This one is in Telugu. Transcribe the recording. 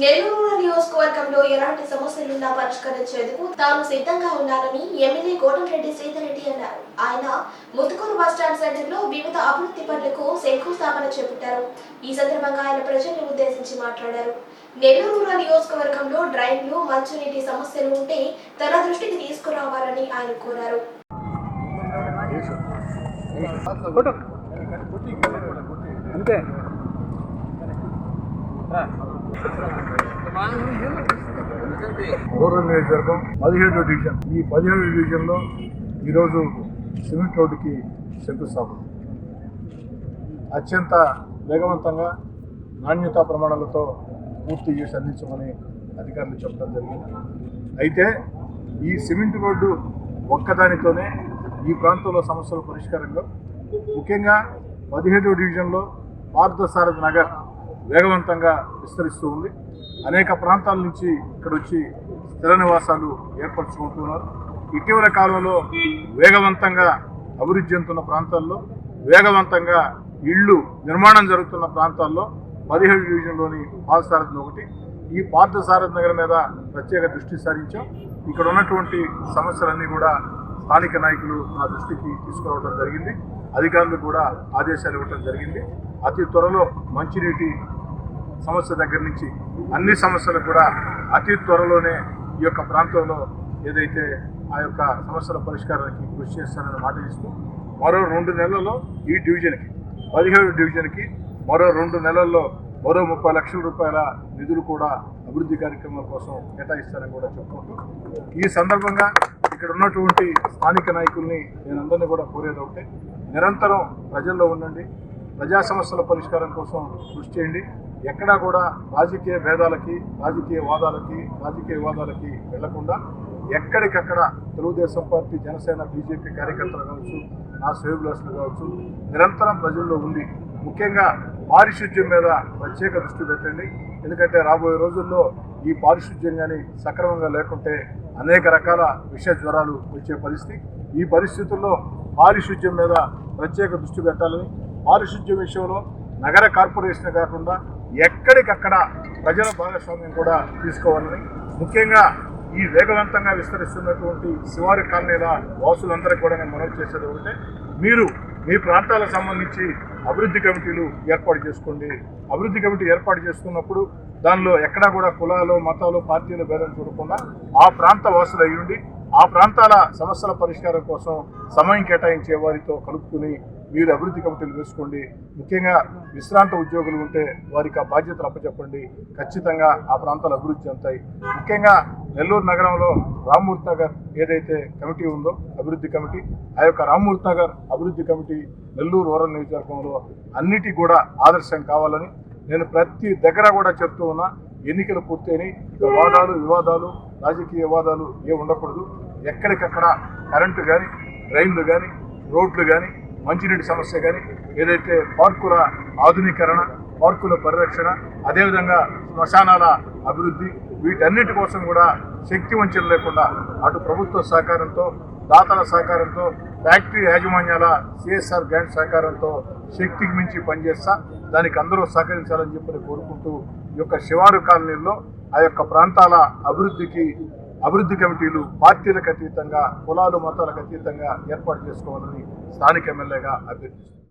నెల్లూరు నియోజకవర్గంలో ఎలాంటి సమస్యలున్నా పరిష్కరించేందుకు తాను సిద్ధంగా ఉన్నానని ఎమ్మెల్యే కోటంరెడ్డి శ్రీధర్రెడ్డి అన్నారు. ఆయన ముత్తుకూరు బస్టాండ్ సెంటర్లో వివిధ అభివృద్ధి పనులకు శంకుస్థాపన చేపట్టారు. ఈ సందర్భంగా ఆయన ప్రజలను ఉద్దేశించి మాట్లాడారు. నెల్లూరు రూరల్ నియోజకవర్గంలో డ్రైన్లు మంచినీటి సమస్యలు ఉంటే తన దృష్టికి తీసుకురావాలని ఆయన కోరారు. అంతే. రూరల్ నియోజకవర్గం పదిహేడు డివిజన్. ఈ పదిహేడు డివిజన్లో ఈరోజు సిమెంట్ రోడ్డుకి శంకుస్థాపన. అత్యంత వేగవంతంగా నాణ్యతా ప్రమాణాలతో పూర్తి చేసి అందించమని అధికారులు చెప్పడం జరిగింది. అయితే ఈ సిమెంట్ రోడ్డు ఒక్కదానితోనే ఈ ప్రాంతంలో సమస్యల పరిష్కారంలో ముఖ్యంగా పదిహేడు డివిజన్లో పార్థసారథి నగర్ వేగవంతంగా విస్తరిస్తూ ఉంది. అనేక ప్రాంతాల నుంచి ఇక్కడ వచ్చి స్థిర నివాసాలు ఏర్పరచుకుంటున్నారు. ఇటీవల కాలంలో వేగవంతంగా అభివృద్ధి చెందుతున్న ప్రాంతాల్లో వేగవంతంగా ఇళ్ళు నిర్మాణం జరుగుతున్న ప్రాంతాల్లో పదిహేడు డివిజన్లోని పార్థసారథి ఒకటి. ఈ పార్థసారథి నగర్ మీద ప్రత్యేక దృష్టి సారించాం. ఇక్కడ ఉన్నటువంటి సమస్యలన్నీ కూడా స్థానిక నాయకులు నా దృష్టికి తీసుకురావడం జరిగింది. అధికారులు కూడా ఆదేశాలు ఇవ్వడం జరిగింది. అతి త్వరలో మంచినీటి సమస్య దగ్గర నుంచి అన్ని సమస్యలు కూడా అతి త్వరలోనే ఈ యొక్క ప్రాంతంలో ఏదైతే ఆ యొక్క సమస్యల పరిష్కారానికి కృషి చేస్తానని మాట ఇస్తూ మరో రెండు నెలల్లో ఈ డివిజన్కి పదిహేడు డివిజన్కి మరో రెండు నెలల్లో మరో ముప్పై లక్షల రూపాయల నిధులు కూడా అభివృద్ధి కార్యక్రమాల కోసం కేటాయిస్తారని కూడా చెప్పుకుంటూ ఈ సందర్భంగా ఇక్కడ ఉన్నటువంటి స్థానిక నాయకుల్ని నేను అందరినీ కూడా కోరేది ఒకటే. నిరంతరం ప్రజల్లో ఉండండి. ప్రజా సమస్యల పరిష్కారం కోసం కృషి చేయండి. ఎక్కడా కూడా రాజకీయ భేదాలకి రాజకీయ వాదాలకి రాజకీయ వివాదాలకి వెళ్ళకుండా ఎక్కడికక్కడ తెలుగుదేశం పార్టీ జనసేన బీజేపీ కార్యకర్తలు కావచ్చు నా సేవకులు కావచ్చు నిరంతరం ప్రజల్లో ఉండి ముఖ్యంగా పారిశుద్ధ్యం మీద ప్రత్యేక దృష్టి పెట్టండి. ఎందుకంటే రాబోయే రోజుల్లో ఈ పారిశుద్ధ్యం కానీ సక్రమంగా లేకుంటే అనేక రకాల విష జ్వరాలు వచ్చే పరిస్థితి. ఈ పరిస్థితుల్లో పారిశుద్ధ్యం మీద ప్రత్యేక దృష్టి పెట్టాలని పారిశుద్ధ్యం విషయంలో నగర కార్పొరేషన్ కాకుండా ఎక్కడికక్కడ ప్రజల భాగస్వామ్యం కూడా తీసుకోవాలని ముఖ్యంగా ఈ వేగవంతంగా విస్తరిస్తున్నటువంటి శివారి కాలనీల వాసులందరికీ కూడా నేను మనవి చేసేది ఒకటే మీరు మీ ప్రాంతాలకు సంబంధించి అభివృద్ధి కమిటీలు ఏర్పాటు చేసుకోండి. అభివృద్ధి కమిటీ ఏర్పాటు చేసుకున్నప్పుడు దానిలో ఎక్కడా కూడా కులాలు మతాలు పార్టీలు భేదం చూడకుండా ఆ ప్రాంత వాసులు అయ్యుండి ఆ ప్రాంతాల సమస్యల పరిష్కారం కోసం సమయం కేటాయించే వారితో కలుపుకుని మీరు అభివృద్ధి కమిటీలు వేసుకోండి. ముఖ్యంగా విశ్రాంత ఉద్యోగులు ఉంటే వారికి ఆ బాధ్యతలు అప్పచెప్పండి. ఖచ్చితంగా ఆ ప్రాంతాలు అభివృద్ధి చెందుతాయి. ముఖ్యంగా నెల్లూరు నగరంలో రామ్మూర్తి నగర్ ఏదైతే కమిటీ ఉందో అభివృద్ధి కమిటీ ఆ యొక్క రామ్మూర్తి నగర్ అభివృద్ధి కమిటీ నెల్లూరు రూరల్ నియోజకవర్గంలో అన్నిటి కూడా ఆదర్శం కావాలని నేను ప్రతి దగ్గర కూడా చెప్తూ ఉన్నా. ఎన్నికలు పూర్తయినాయి. ఇక వాదాలు వివాదాలు రాజకీయ వివాదాలు ఏ ఉండకూడదు. ఎక్కడికక్కడ కరెంటు కానీ రైళ్ళు కానీ రోడ్లు కానీ మంచినీటి సమస్య కానీ ఏదైతే పార్కుల ఆధునీకరణ పార్కుల పరిరక్షణ అదేవిధంగా శ్మశానాల అభివృద్ధి వీటన్నిటి కోసం కూడా శక్తి వంచన లేకుండా అటు ప్రభుత్వ సహకారంతో దాతల సహకారంతో ఫ్యాక్టరీ యాజమాన్యాల సిఎస్ఆర్ గ్రాంట్ సహకారంతో శక్తికి మించి పనిచేస్తా దానికి అందరూ సహకరించాలని చెప్పి కోరుకుంటూ ఈ యొక్క శివారు కాలనీల్లో ఆ యొక్క ప్రాంతాల అభివృద్ధికి అభివృద్ధి కమిటీలు పార్టీలకు అతీతంగా కులాలు మతాలకు అతీతంగా ఏర్పాటు చేసుకోవాలని స్థానిక ఎమ్మెల్యేగా అభ్యర్థిస్తున్నాను